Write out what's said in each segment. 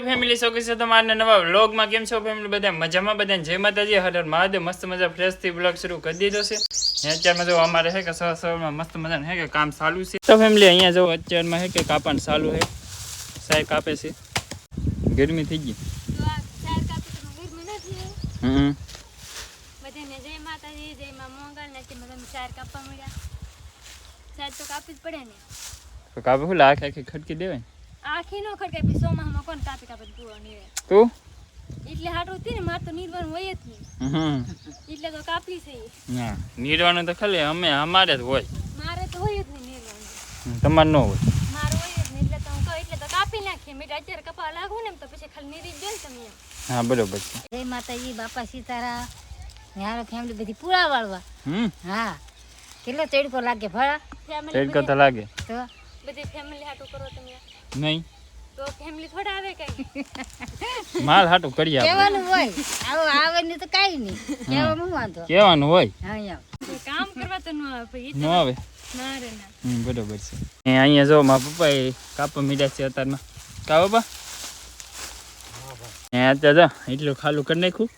YouTube family શોખી છે તમારા નવા વ્લોગમાં કેમ છો ફેમિલી બધા મજામાં? બધા જય માતાજી. હર હર મહાદેવ. મસ્ત મજા ફ્રેશથી બ્લોગ શરૂ કરી દીધો છે. ને અત્યારમાં જો અમારે હે કે સવાર સવારમાં મસ્ત મજાનું હે કે કામ ચાલુ છે. તો ફેમિલી અહીંયા જો અત્યારમાં હે કે કાપાનું ચાલુ છે સાહેબ કાપે છે. ગરમી થઈ ગઈ. તો આ ચાર કાપી તો ગરમી નથી હમ. બધાને જય માતાજી જય માં મોંગલ ને તેમાં તમે ચાર કાપવા મળ્યા. ચાર તો કાપી જ પડે ને. તો કાપે શું? આખી આખી ખડકી દેવાય. આખી નો ખડકાય પછી સોમામાં કોણ કાપી કાપી પૂરો નીરે તું? એટલે હાટું હતી ને માર તો નિર્વાણ હોય જ નહીં. હમ. એટલે તો કાપી છે. ના નિર્વાણ તો ખાલી અમે અમારે જ હોય. મારે તો હોય જ નહીં નિર્વાણ તમાર ન હોય. મારે હોય જ નહીં એટલે તો હું કહું એટલે તો કાપી નાખીએ. મેં અત્યારે કપા લાગુ ને એમ તો પછી ખાલી નીરી જ તમે હા બરોબર છે. જય માતાજી બાપા સીતારા ન્યારો ફેમિલી બધી પૂરા વાળવા. હમ? હા. કેટલો તડકો લાગે ભળા ફેમિલી તડકો તો લાગે. તો? બધી ફેમિલી હાટું કરો તમે. નહીં. તો ફેમિલી થોડા આવે કઈ? માલ હાટું કરી આવે કેવાનું હોય. આવો આવે ને તો કાંઈ નહીં. કેવાનું હું વાંધો. કેવાનું હોય. કામ કરવા તો ન આવે ન આવે. ના રે ના. હમ બરોબર છે. એ અહીંયા જો મારા પપ્પા એ કાપવા મીડ્યા છે અત્યારમાં. કા પપ્પા એ અત્યારે જો એટલું ખાલું કરી નાખ્યું.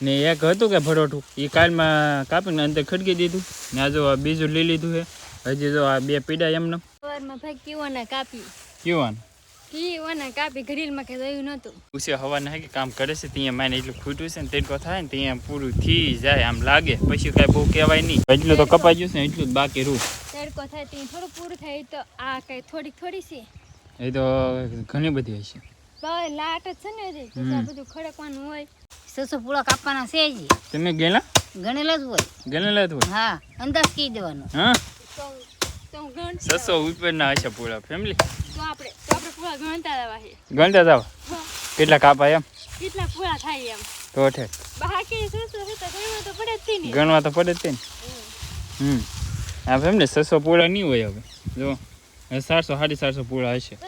ને એક હતું કે ભરોઠું એ કાલમાં કાપીને અંદર ખડકી દીધું. ને આ જો આ બીજું લઈ લીધું છે. હજી જો આ બે પીડા એમને સવારમાં ભાઈ કીવાના કાપી. કેવાનું? કીવાના કાપી ઘડીલમાં કે જોયું નતું ઉસે હવાના હે કે કામ કરે છે ત્યાં માને એટલું ખૂટ્યું છે ને તેડકો થાય ને ત્યાં પૂરું થઈ જાય આમ લાગે. પછી કાંઈ બહુ કહેવાય નહીં એટલું તો કપાઈ ગયું છે ને એટલું જ બાકી રૂ તડકો થાય ત્યાં થોડું પૂરું થાય તો આ કઈ થોડીક થોડી છે. એ તો ઘણી બધી હશે. લાટ જ છે ને હજી બધું ખડકવાનું હોય. સસો પૂળા કાપવાના છે જ તમે ગેલા ગણેલા જ હોય. ગયેલા જ હોય? હા અંદાજ કહી દેવાનો. હા? હું ઉપરના હશે પૂળા ફેમિલી ગણતા જાવ કેટલા કાપા એમ? કેટલા પૂરા થાય એમ. તો ઠે બાકી શું શું તો ગણવા તો પડે જ ને. ગણવા તો પડે જ તે ને. હમ. આ ફેમિલી સસો પૂરા નહીં હોય હવે. જો હવે સાતસો સાડી સાતસો પૂરા હશે.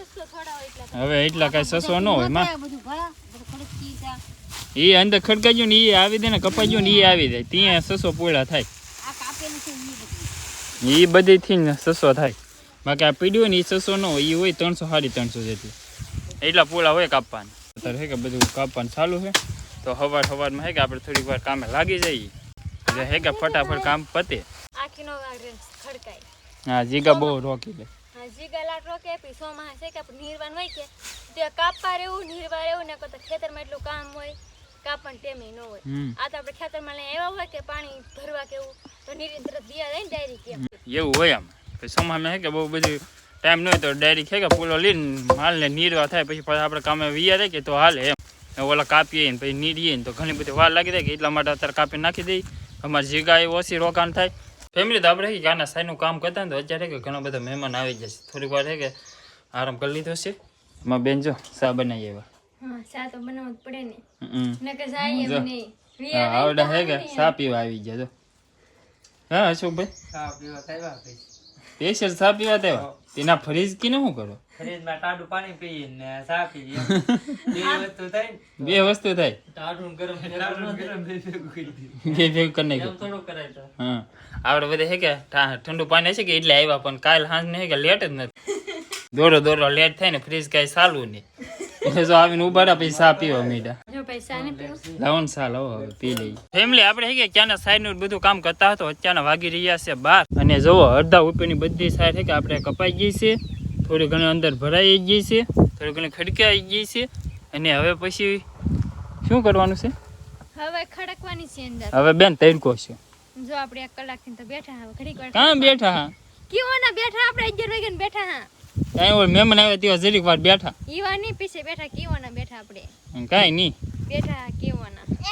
હવે એટલા કાંઈ સસો ન હોયમાં. એ અંદર ખડકાઈ ગયું ને એ આવી દે ને કપાઈ ગયું ને એ આવી જાય. ત્યાં સસો પૂરા થાય. ઈ બધું. એ બધીથી ને છસો થાય. બાકી આ પીડ્યું ને એ છસો ન હોય એ હોય ત્રણસો સાડી ત્રણસો જેટલી. એટલા પૂળા હોય કાપવાના. અત્યારે હે કે બધું કાપવાનું ચાલુ છે તો હવાર હવારમાં હે કે આપણે થોડીક વાર કામે લાગી જઈએ. એટલે હે કે ફટાફટ કામ પતે. હા જીગા બહુ રોકી લે હા જીગા લાટ રોકે પછી સોમાં છે કે આપણે નીરવાન હોય કે. તે કાપવા રહેવું નીરવા રહેવું ને તો ખેતરમાં એટલું કામ હોય કાપણ ટેમે ન હોય. આ તો આપણે ખેતરમાં લઈને આવ્યા હોય કે પાણી ભરવા કેવું તો નીરી તરફ દિયા જાય ને ડાયરી કેમ. એવું હોય આમ. સોમામાં હે કે બહુ બધું ટાઈમ ન હોય તો ડાયરેક્ટ છે કે પૂલો લઈને માલને નીરવા થાય. પછી પાછા આપણે કામે વિયા રહે કે તો હાલે એમ. ઓલા કાપીએ ને પછી નીરીએ ને તો ઘણી બધી વાર લાગી જાય કે એટલા માટે અત્યારે કાપી નાખી દઈ. અમારે જીગા એ ઓછી રોકાણ થાય. ફેમિલી તો આપણે કે આના સાઈડનું કામ કરતા ને તો અત્યારે કે ઘણા બધા મહેમાન આવી જશે થોડીક વાર હે કે આરામ કરી લીધો છે. એમાં બેન જો સા બનાવી આવ્યા. હા ચા તો બનાવવું જ પડે ને. હમ. જાય જો. એમ નહીં હા કે સા પીવા આવી ગયા જો. હા અશોકભાઈ? સ્પેશિયલ સા પીવા દેવા. તેના ફ્રીજ કી શું કરો? ફ્રીજમાં ટાઢું પાણી પીએ ને સા પીએ બે વસ્તુ થાય બે વસ્તુ થાય. ટાઢું ગરમ ટાઢું ગરમ બે ભેગું કરી. બે ભેગું કરી નાખ્યું. થોડું કરાય તો. હા. આપણે બધા હે કે ઠંડુ પાણી છે કે એટલે આવ્યા પણ કાલ સાંજ ને હે કે લેટ જ નથી. દોડો દોડો લેટ થાય ને ફ્રીજ કાંઈ સારું નહીં. એટલે જો આવીને ઊભા રહ્યા પછી સા પીવા મીઠા જો પૈસા ને પીવું? લાવો હવે પી લઈ ફેમિલી આપણે હે કે ક્યાંના સાઈડનું બધું કામ કરતા હતો અત્યારના વાગી રહ્યા છે બાર. અને જોવો અડધા ઉપરની બધી સાઈડ હે કે આપણે કપાઈ ગઈ છે થોડી ઘણી અંદર ભરાઈ ગઈ છે થોડી ઘણી ખડકાઈ ગઈ છે. અને હવે પછી શું કરવાનું છે? હવે ખડકવાની છે અંદર. હવે બેન તૈરકો છે. જો આપણે એક કલાકથી તો બેઠા હવે ઘડીક વાર કાં બેઠા હા? કેવો ના બેઠા આપણે અગિયાર વાગ્યા બેઠા હા. કાંઈ ઓલ મહેમાન આવે તેવા જરીક વાર બેઠા. ઈવા ની પીછે બેઠા કેવો ના બેઠા આપણે. કાઈ નહીં. બેઠા કેવો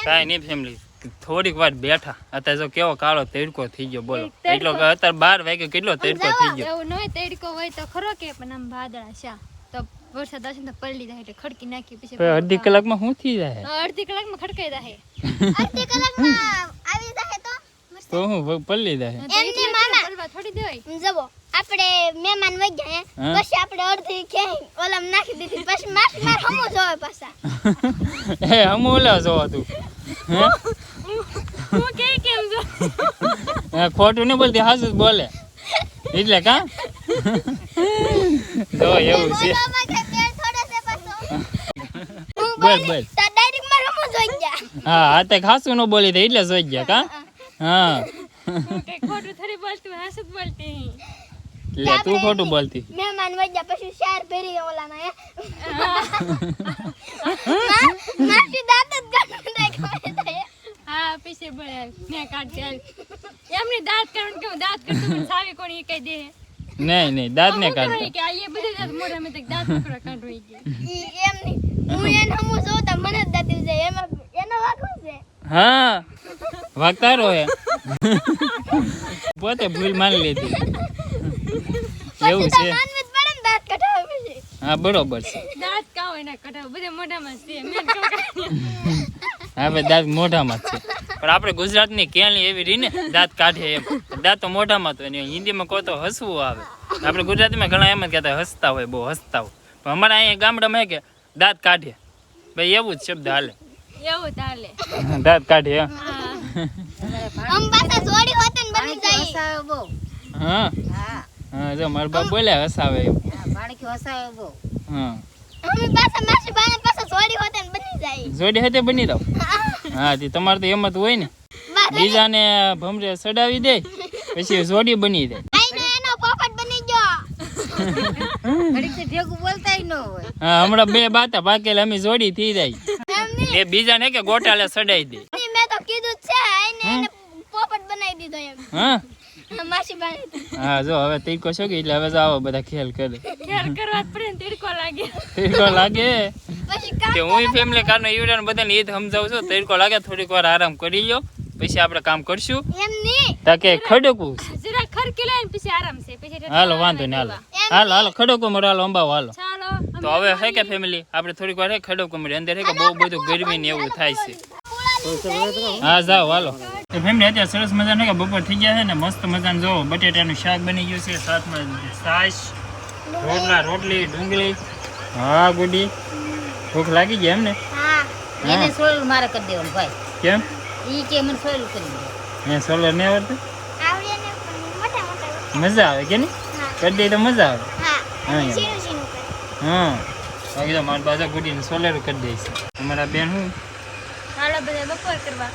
કાંઈ નહીં ફેમિલી થોડીક વાર બેઠા. અત્યારે જો કેવો કાળો તડકો થઈ ગયો બોલો. એટલો અત્યારે બાર વાગે કેટલો તડકો થઈ ગયો? એવું ન હોય તડકો હોય તો ખરો કે પણ આમ વાદળા શા તો વરસાદ આવશે ને તો પલળી જાય એટલે ખડકી નાખી પછી અડધી કલાકમાં શું થઈ જાય? અડધી કલાકમાં ખડકાઈ જાય. અડધી કલાકમાં આવી જાય તો? તો હું પલ્લી જાય. એમની મામા. થોડી દેવાય. જબો આપણે મહેમાન વઈ ગયા પછી આપણે અડધી ક્યાંય ઓલમ નાખી દીધી. પછી માર માર હમો જોવે પાછા. એ હમ ઓલા જોવો તું. હું? કે કેમ જો ખોટું નહીં બોલતી હાજુ જ બોલે. એટલે કા? જો એવું છે. બોલવામાં કે પેટ થોડે છે પાછો. બોલ બોલ તો ડાયરેક્ટ મારે હમું જોઈ ગયા. હા હા તે ખાસું ન બોલી તો એટલે જોઈ ગયા કા? હા. ખોટું થોડી બોલતી હું હાસું જ બોલતી લે તું ખોટું બોલતી. મહેમાન વઈ પછી શેર ભરી ઓલામાં હે? મા- માસી દાંત જ કાઢી હા? પીછે બોલે ને કાઢ ચાલ એમની દાંત કારણ કે દાંત કરતો પણ સાવી કોણ એ કઈ દે? નહીં નહીં દાંત ને હું કે આ એ બધે દાંત મોઢા મે તક દાંત પકડા કાઢવા ગયા. ઈ એમ નહીં હું એને હમું જોતા તો મને જ દાંત જાય. એમાં એનો વાખું છે? હા. વાગતારો હે પોતે ભૂલ માની લીધી. એવું છે. હા બરોબર છે. દાંત કાવ એના કટાવ બધે મોઢામાં છે મેં હા ભાઈ દાંત મોઢામાં છે. પણ આપણે ગુજરાતની કેળની એવી રહી ને દાંત કાઢે એમ. દાંત તો મોઢામાં તો એની હિન્દીમાં કહો તો હસવું આવે. આપણે ગુજરાતીમાં ઘણા એમ જ કહેતા હસતા હોય બહુ હસતા હોય. પણ અમારા અહીંયા ગામડામાં કે દાંત કાઢે. ભાઈ એવું જ શબ્દ હાલે. એવું ચાલે. દાંત કાઢી એમ. હા. જોડી હોત ને બની જાય. હસાવે બહુ. હા? હા. હા જો મારા બાપ બોલ્યા હસાવે હા, ભાણકી હસાવે બહુ. હા. અમે પાછા માસી બાને પાછા જોડી હોત ને બની જાય. જોડી હતે બની દઉં હા. તે તમારે તો એમ જ હોય ને. બીજાને ભમરે ચડાવી દે પછી જોડી બની દે આઈનો એનો પોપટ બની ગયો. ઘડીક તો ભેગું બોલતાય ન હોય. હા હમણાં બે બાતા પાકેલા અમે જોડી થઈ જાય. એમ બીજા ને કે ગોટાલે સડાઈ દે. મેં તો કીધું છે આઈને એને પોપટ બનાવી દીધો એમ. હા? માસી બાને હા જો હવે તીકો છો કે એટલે હવે તો બધા ખેલ કરે. ખેર કરવા પડે ને તીડકો લાગે. તીકો લાગે? કે હું ફેમિલી કારનો ઈવડાને બધાને ઈ સમજાવું છું. તીકો લાગે થોડીક વાર આરામ કરી લ્યો. પછી આપણે કામ કરશું. એમ નહીં. તાકે જરા ખરકી પછી આરામ છે. પછી હાલો વાંધો નહીં હાલો. હાલો હાલો ખડકો મરો હાલો. અંબાવો હાલો તો હવે હે કે ફેમિલી આપણે થોડીક વાર હે ખડકો મરી અંદર હે કે બહુ બધું ગરમી ને એવું થાય છે. હા જાઓ હાલો. તો ફેમિલી અત્યારે સરસ મજાનું કે બપોર થઈ ગયા છે ને મસ્ત મજાનું જોવો બટેટાનું શાક બની ગયું છે સાથમાં છાશ રોટલા રોટલી ડુંગળી. હા ગુડી. ભૂખ લાગી ગઈ એમ ને હા. એને સોલ મારે કરી દેવાનું ભાઈ. કેમ? ઈ કે મને સોલ કરી દે. એ સોલર નહીં આવડે આવડે ને મોટા મોટા મજા આવે કે નહીં? હા. કરી દે તો મજા આવે. હા. હા. બાકી તો મારી ગુડીને સોલર કરી દે છે. અમારા બેન હું? હાલો બધા બપોર કરવા.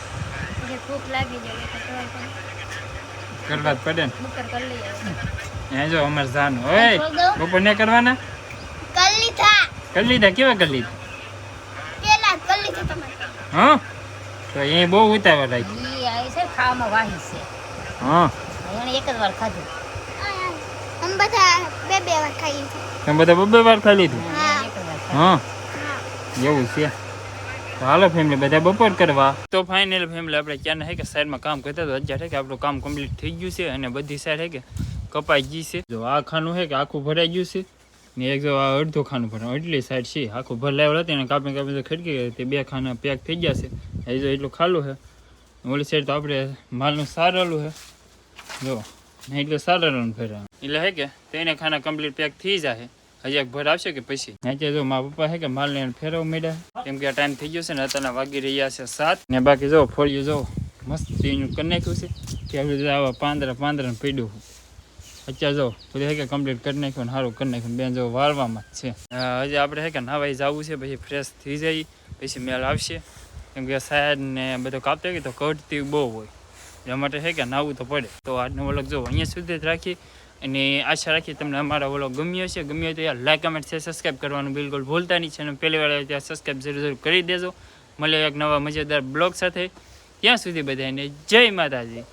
પછી ભૂખ લાગી જાય એટલે. કરવા પડે. ને. બપોર કરી લઈએ એ જો અમારે જાનું ઓય બપોર ને કરવાના? કલ્લી થા કેવા પેલા કલ્લી થા તમારે. હા? તો એ બહુ ઉતાવળ રાખી. ઈ છે ખાવામાં વાહી છે. હા. એને એક જ વાર ખાધું. અમે બધા બે બે વાર ખાઈએ છીએ. તમે બધા બબે વાર ખાઈ લીધું? હા. હા? હા એવું છે. તો હાલો ફેમિલી બધા બપોર કરવા. તો ફાઇનલ ફેમિલી આપણે ક્યાં હે કે સાઈડમાં કામ કરતા તો અત્યારે હે કે આપણું કામ કમ્પ્લીટ થઈ ગયું છે અને બધી સાઈડ હે કે કપાઈ ગઈ છે. જો આ ખાનું હે કે આખું ભરાઈ ગયું છે ને એક જો આ અડધું ખાનું ભરાયું એટલી સાઈડ છે. આખું ભરાયેલું હતી એને કાપી કાપી તો ખડકી તે બે ખાના પેક થઈ ગયા છે. એ જો એટલું ખાલું છે ઓલી સાઈડ તો આપણે માલનું સારેલું છે જો. ને એટલું રન ફેરા એટલે હે કે તેને ખાના કમ્પ્લીટ પેક થઈ જાય હજી એક ભર આવશે કે પછી? આજે જો મારા પપ્પા હે કે માલ ને ફેરવ મળ્યા કેમ કે આ ટાઈમ થઈ ગયો છે ને, અત્યારના વાગી રહ્યા છે સાત. ને બાકી જો ફોડ્યું જો મસ્ત એનું કરી નાખ્યું છે. કે જો આવા પાંદરા પાંદરા પીડ્યું અત્યારે જો બધું હે કે કમ્પ્લીટ કરી નાખ્યું ને સારું કરી નાખ્યું બેન જો વાળવામાં છે. હજી આપણે હે કે નાવાઈ જવું છે, પછી ફ્રેશ થઈ જાય પછી મેળ આવશે. કેમ કે સાહેબ ને બધું કાપતો કે તો કટતી બહુ હોય. એટલા માટે છે કે નાવું તો પડે. તો આજનો વલોગ જો અહીંયા સુધી જ રાખી અને આશા રાખી તમને અમારા વલોગ ગમ્યો છે ગમ્યો તો યાર લાઈક કમેન્ટ છે સબસ્ક્રાઈબ કરવાનું બિલકુલ ભૂલતા નહીં. છે અને પહેલી વાર ત્યાં સબસ્ક્રાઈબ જરૂર જરૂર કરી દેજો. મળે એક નવા મજેદાર બ્લોગ સાથે. ત્યાં સુધી બધાને જય માતાજી.